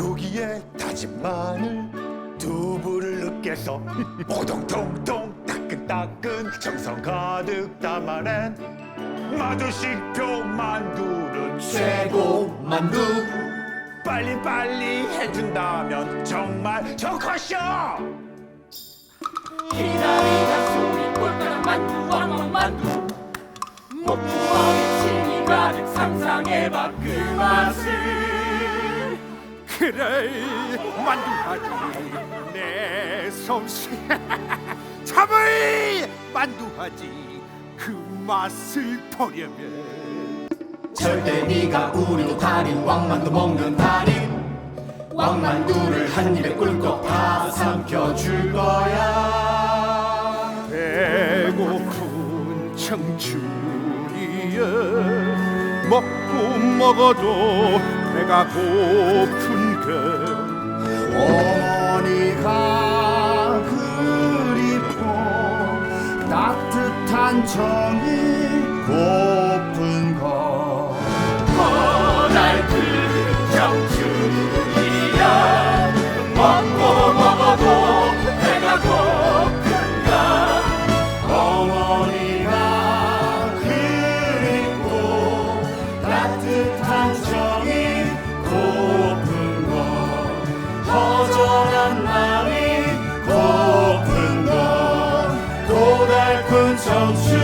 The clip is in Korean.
위에 다진 마늘 두부를 으깨서 오동통통 따끈따끈 정성 가득 담아낸 만두식표 만두는 최고 만두. 빨리빨리 해준다면 정말 좋겠쇼 기다리다 속이 꼴까란 만두 왕왕 만두. 목구멍에 침이 가득 상상해봐 그 맛을 그래. 만두하지. 내 솜씨. 참을 만두하지. 그 맛을 보려면. 절대 네가 우리도 달인 왕만두 먹는 달인. 왕만두를 한 입에 꿀꺽 다 삼켜줄 거야. 배고픈 청춘이여 먹고 먹어도 배가 고픈 어머니가 그리고 따뜻한 정이 고픈 것. 커날 그정 주이야. 먹고 먹어도 배가 고픈가. 어머니가 그리고 따뜻한 정이 고픈 shall